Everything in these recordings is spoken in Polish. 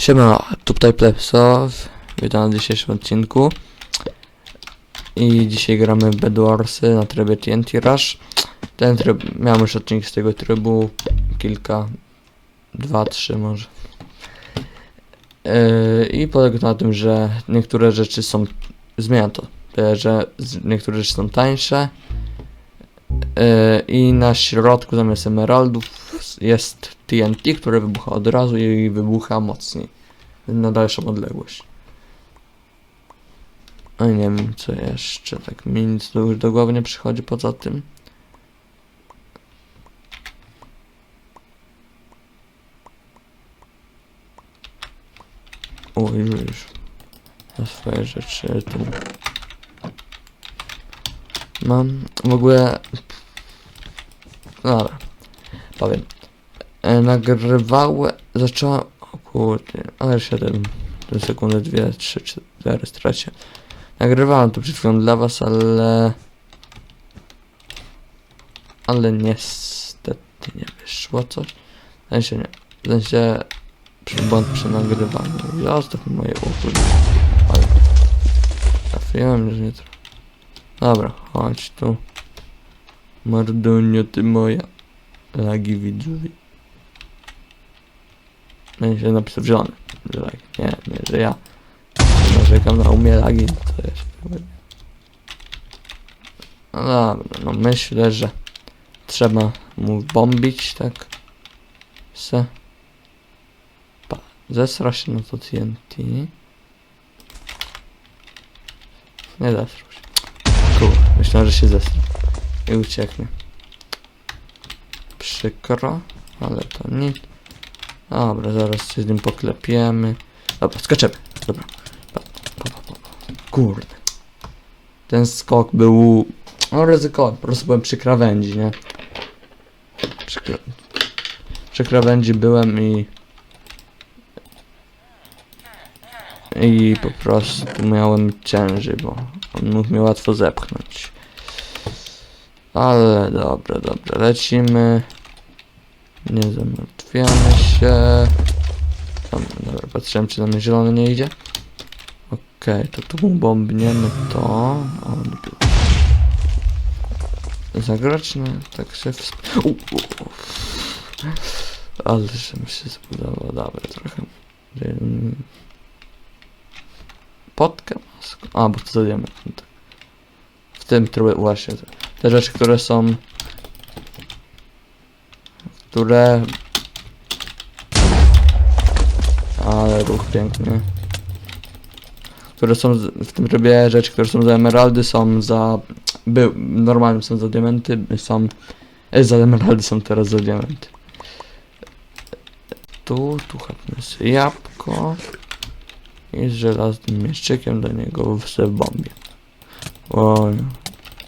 Siema, tutaj Plepsow, witam w dzisiejszym odcinku i dzisiaj gramy Bedwarsy na trybie TNT Rush. Ten tryb, miałem już odcinek z tego trybu, kilka, dwa, trzy może. Yy, I polega na tym, że niektóre rzeczy są, zmienia to, yy, że niektóre rzeczy są tańsze yy, i na środku zamiast emeraldów jest TNT, które wybucha od razu i wybucha mocniej na dalszą odległość. I nie wiem co jeszcze, tak mi nic do, do głowy nie przychodzi poza tym. O, już, już. Na swoje rzeczy tu. Mam w ogóle... Dobra, powiem. E, nagrywałem, zacząłem, o kurde, ale 7 sekundy, 2, 3, 4 stracie. Nagrywałem to przed chwilą dla was, ale... Ale niestety nie wyszło coś. W sensie nie, w sensie błąd przy nagrywaniu. Zostaw moje ucho. Ale trafiłem, że nie tra... Dobra, chodź tu. Mordunio, ty moja. Lagi widzowie. Będzie napisał zielony. Że lagi. Nie, nie, że ja. Narzekam na umie lagi, to jest. No dobra, no myślę, że trzeba mu bombić, tak? Se. Pa. Zesra się na to TNT. Nie zesrał się. Kur, myślałem, że się zesra. I ucieknie. Przykro, ale to nic. Dobra, zaraz się z nim poklepiemy. Dobra, skaczemy. Dobra. Kurde. Ten skok był... No ryzykowy, po prostu byłem przy krawędzi, nie? Przy, przy krawędzi byłem i... I po prostu miałem ciężej, bo on mógł mnie łatwo zepchnąć. Ale dobra, dobra, lecimy. Nie zamartwiamy się. Tam, dobra, patrzyłem czy na mnie zielony nie idzie. Okej, to tu bombniemy to. O, na tak się wsp... U, u, u. Ale że mi się zbudowało, dobra, trochę. Potkę maską. A, bo to za tak. Tym trybie właśnie. te- rzeczy, które są które... Ale ruch piękny. Które są z, w tym trybie rzeczy, które są za emeraldy, są za... Był, normalnym są za diamenty, są... E, za emeraldy są teraz za diamenty. Tu, tu chapnę sobie jabłko. I z żelaznym mieszczykiem do niego w bombie. O,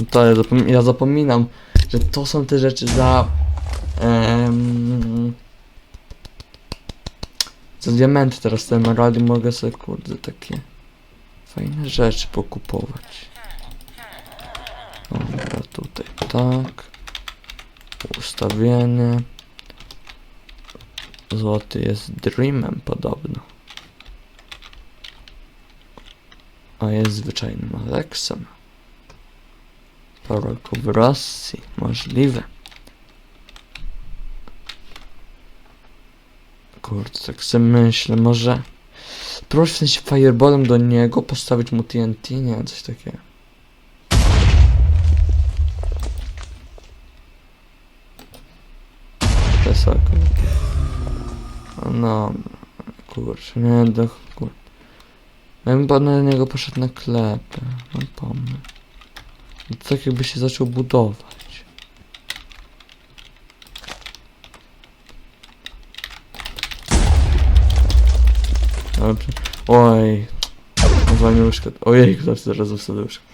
no to ja, zapom ja zapominam, że to są te rzeczy za Em, za diamenty teraz te emeraldy mogę sobie kurde takie fajne rzeczy pokupować. Dobra, tutaj tak. Ustawienie. Złoty jest dreamem podobno. A jest zwyczajnym Aleksem. Roku w Rosji. Możliwe. Kurde, tak sobie myślę, może... Proszę w sensie fireballem do niego postawić mu TNT? Nie, coś takiego. Wysoko. No, kurczę, nie, do... Kur... Ja bym na niego poszedł na klepę. No pomysł. No tak jakby się zaczął budować. Dobrze. Oj. Zwalnię łóżko. Ojej, ktoś zaraz wsadził łóżko.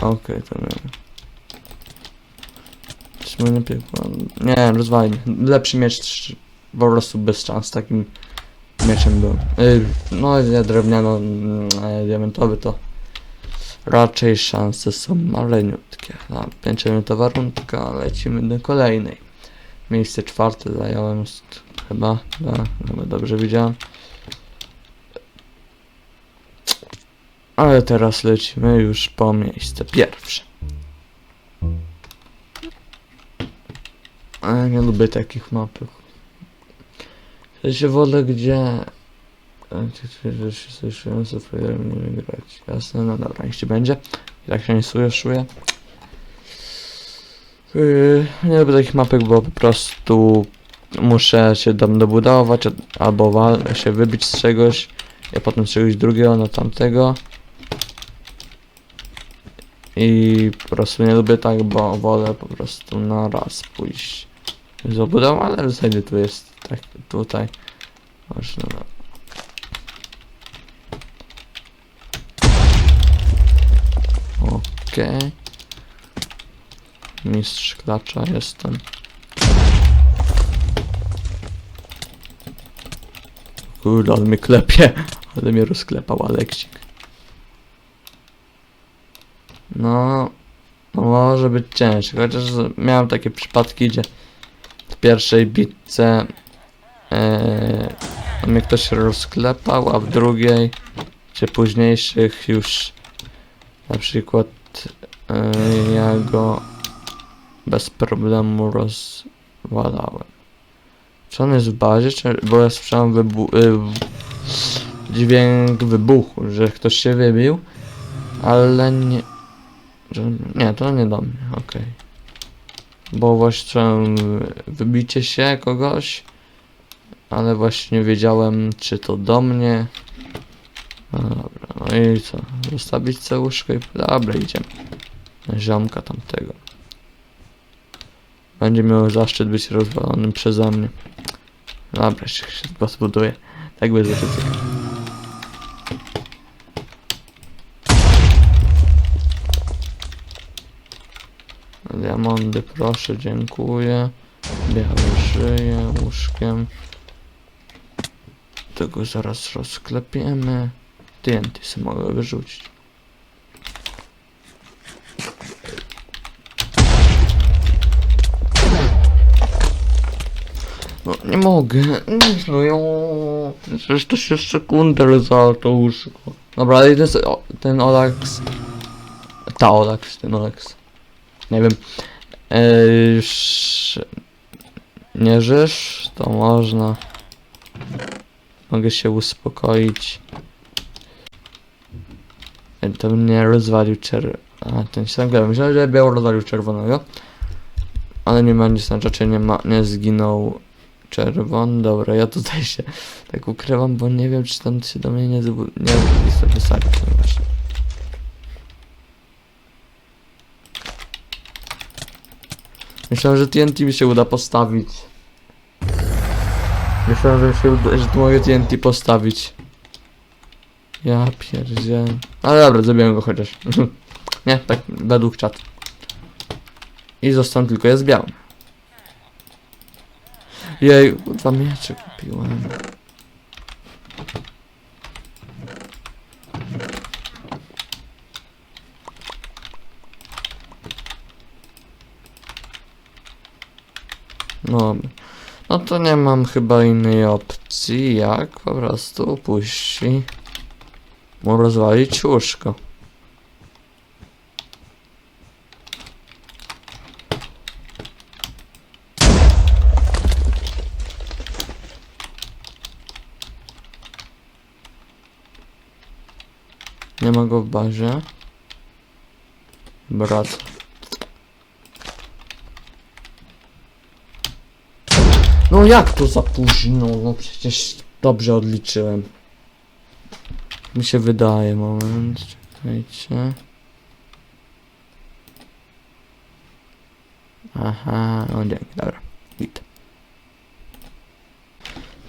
Okej, to nie. Czy nie piekło? Nie, rozwalimy. Lepszy miecz po prostu bez szans takim mieczem był. No, ja drewniano mm, e, diamentowy to raczej szanse są maleniutkie. Na 5 minutowa rundka, lecimy do kolejnej. Miejsce czwarte zająłem chyba, da, chyba dobrze widziałem. Ale teraz lecimy już po miejsce pierwsze. Ja nie lubię takich mapek. W sensie wolę gdzie... Że się słyszałem, co frajerem nie grać. Jasne, no dobra, niech ci będzie. I tak się nie słyszę. Yy, nie lubię takich mapek, bo po prostu muszę się tam dobudować albo wal- się wybić z czegoś, a potem z czegoś drugiego na tamtego. I po prostu nie lubię tak, bo wolę po prostu na raz pójść z obudową, ale w zasadzie tu jest tak tutaj. Można na... Okej. Mistrz klacza jestem. Kurde, ale mnie klepie. Ale mnie rozklepał Aleksik. No, no może być ciężko, chociaż miałem takie przypadki, gdzie w pierwszej bitce e, mnie ktoś rozklepał, a w drugiej, czy późniejszych już na przykład e, ja go bez problemu rozwalałem. Czy on jest w bazie, czy, bo ja słyszałem wybu- y, dźwięk wybuchu, że ktoś się wybił, ale nie, nie, to nie do mnie, okej. Bo właśnie wybicie się kogoś, ale właśnie nie wiedziałem, czy to do mnie. No dobra, no i co? Zostawić całe łóżko i... Dobra, idziemy. Ziomka tamtego. Będzie miał zaszczyt być rozwalonym przeze mnie. Dobra, się, chyba zbuduję. Tak bez użycia. Diamondy, proszę, dziękuję. Białe szyję, łóżkiem. Tego zaraz rozklepiemy. TNT sobie mogę wyrzucić. No nie mogę. No jo. Przecież to się sekundę za to łóżko. Dobra, ten, ten Olax. Ta Olax, ten Olax. Nie wiem. Eee, nie żysz, to można. Mogę się uspokoić. Ej, To mnie rozwalił czer... A, ten się Myślałem, że biało rozwalił czerwonego. Ale nie ma nic, znaczy nie ma, nie zginął czerwony. Dobra, ja tutaj się tak ukrywam, bo nie wiem, czy tam się do mnie nie zbu... Nie chcę wysadzić, no właśnie. Myślałem, że TNT mi się uda postawić. Myślałem, że, mi się uda, że tu mogę TNT postawić. Ja pierdzie. Ale dobra, zabiłem go chociaż. Nie, tak według czat. I został tylko jest biały. Jej, dwa miecze kupiłem. No, no to nie mam chyba innej opcji, jak po prostu puści mu rozwalić łóżko. Nie ma go w bazie. Brat. No jak to za późno? No przecież dobrze odliczyłem. Mi się wydaje, moment, czekajcie. Aha, no dzięki, dobra. Git.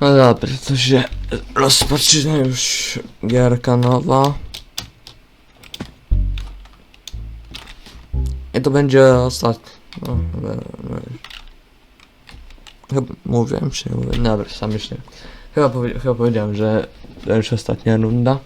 No dobra, to się rozpoczyna już gierka nowa. I to będzie ostatni. No, dobra, dobra. Chyba mówiłem, czy nie mówiłem? Dobra, sam myślę. Chyba, powie, chyba powiedziałem, że to już ostatnia runda.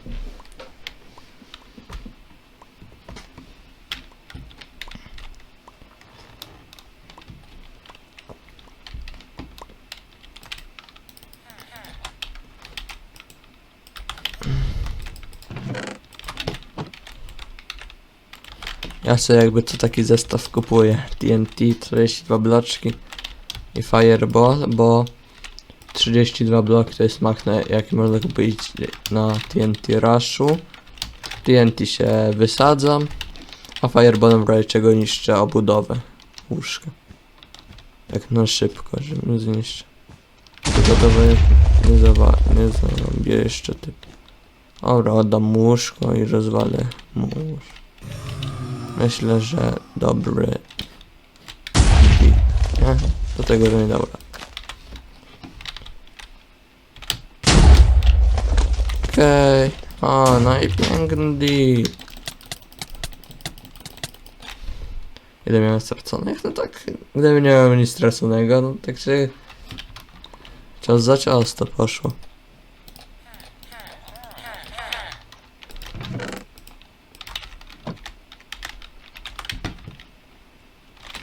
Ja sobie jakby co taki zestaw kupuję. TNT, 42 bloczki i Fireball, bo 32 bloki to jest max, na jaki można kupić na TNT Rushu. TNT się wysadzam, a Fireballem w razie czego niszczę obudowę łóżka. Jak na szybko, żeby zniszczyć. Tylko to wy- nie, zawa- nie zrobię jeszcze typ. Dobra, oddam łóżko i rozwalę mu. Myślę, że dobry. deal. Do tego, że nie dobra. Okej. O, no. Ile miałem straconych? No tak, gdyby nie miałem nic straconego, no tak się... Cios za cios to poszło.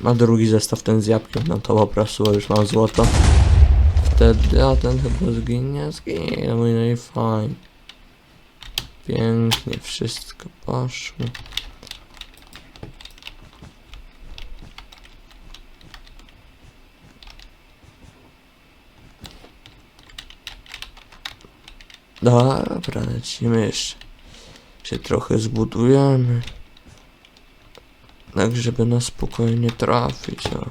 Ma drugi zestaw ten z jabłkiem, no to po prostu już mam złoto. Wtedy, a ten chyba zginie, zginie, no i fajnie. Pięknie, wszystko poszło. Dobra, lecimy jeszcze. Się trochę zbudujemy. Tak, żeby na spokojnie trafić, o.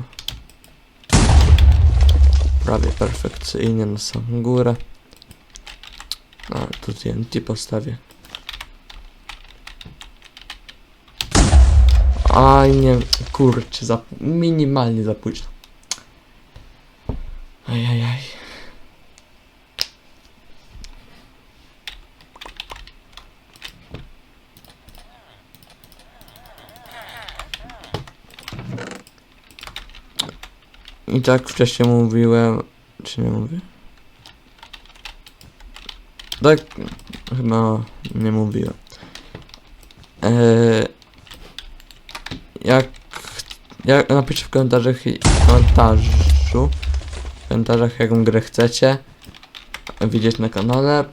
Prawie perfekcyjnie na samą górę. A, tu TNT postawię. Aj, nie, kurczę, za, minimalnie za późno. Ajajaj. I tak wcześniej mówiłem, czy nie mówię? Tak, chyba nie mówiłem. Eee, jak, jak napiszcie w komentarzach, w komentarzu, w komentarzach jaką grę chcecie widzieć na kanale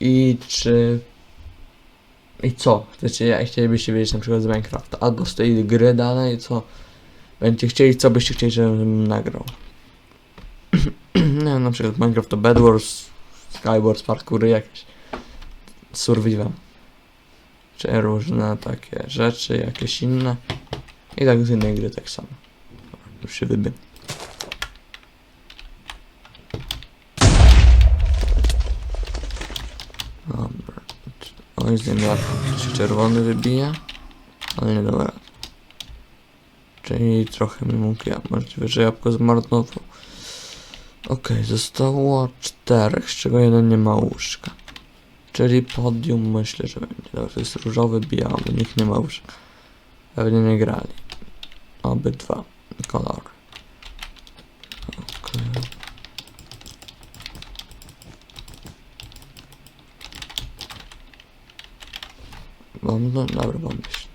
i czy i co chcecie, jak chcielibyście wiedzieć na przykład z Minecrafta, albo z tej gry dalej, co będziecie chcieli, co byście chcieli, żebym nagrał. nie na przykład Minecraft to Bed Wars, Skywars, parkoury jakieś, survival, czy różne takie rzeczy, jakieś inne. I tak z innej gry tak samo. Już się wybię. Dobra. Oj, ziemniak się czerwony wybija, ale nie dobra. Czyli trochę mi mógł ja, możliwe, że jabłko zmarnował. Okej, zostało czterech, z czego jeden nie ma łóżka. Czyli podium myślę, że będzie. Dobra, to jest różowy, biały, nikt nie ma łóżka. Pewnie nie grali. Obydwa kolory. Okej. Bomba? Dobra, bomba się.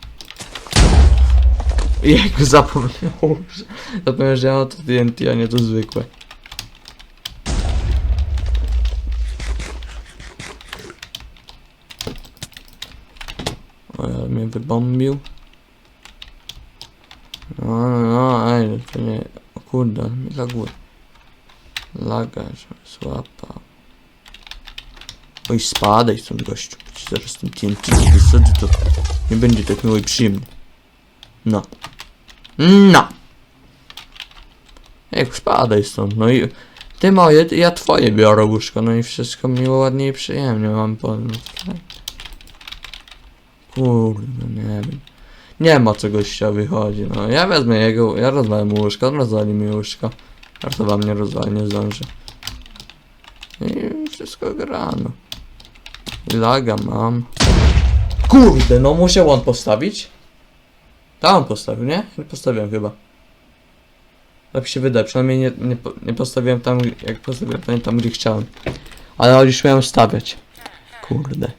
Jego zapomniał, że... Że ja mam to TNT, a nie to zwykłe. O, ale mnie wybombił. No, no, no, ej, to nie... O kurde, mi laguje. Laga, że złapał. Oj, spadaj stąd, gościu. Ci Zaraz ten TNT wysadzę, to nie będzie tak miło i przyjemnie. No. No. Ej, spadaj stąd, no i... Ty moje, ja twoje biorę łóżko, no i wszystko miło, ładnie i przyjemnie mam po... Kurde, nie wiem. Nie ma co gościa wychodzi, no. Ja wezmę jego, ja rozwalę mu łóżko, on rozwali mi łóżko. Żartowa mnie rozwali, nie zdąży. I wszystko gra, no. I laga mam. Kurde, no musiał on postawić? Tam on postawił, nie? Postawiłem chyba. Tak się wydaje, przynajmniej nie, nie, nie postawiłem tam, jak postawiłem, tam, gdzie chciałem. Ale już miałem stawiać. Kurde.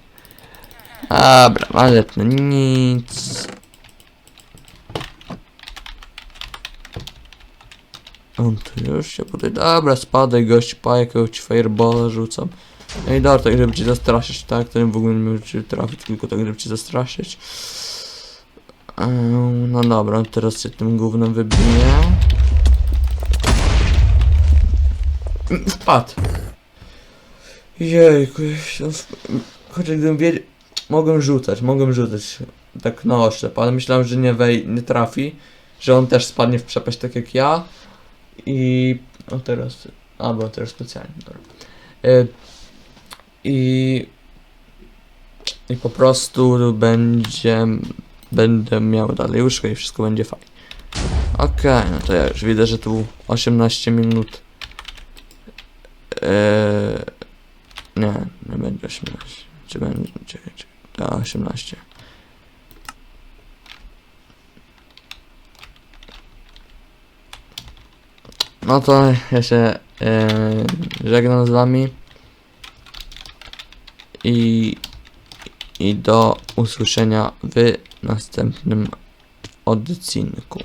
Dobra, ale to nic. On tu już się podaj. Dobra, spadaj gość, pa jakiegoś fireballa rzucam. No i dobra, tak żeby cię zastraszyć, tak? To w ogóle nie miał cię trafić, tylko tak żeby cię zastraszyć. No dobra, teraz się tym gównem wybiję. Wpadł. Jejku, choć gdybym wiedział... Mogłem rzucać, mogłem rzucać tak na oślep, ale myślałem, że nie wej, nie trafi, że on też spadnie w przepaść tak jak ja i... O teraz... A, bo teraz specjalnie, dobra. E, I... I po prostu będzie... Będę miał dalej łóżko i wszystko będzie fajnie. Okej, no to ja już widzę, że tu 18 minut... Eee, nie, nie będzie 18. Czy będzie... Czekaj, czekaj. A, 18. No to ja się e, żegnam z wami i, i do usłyszenia w następnym odcinku.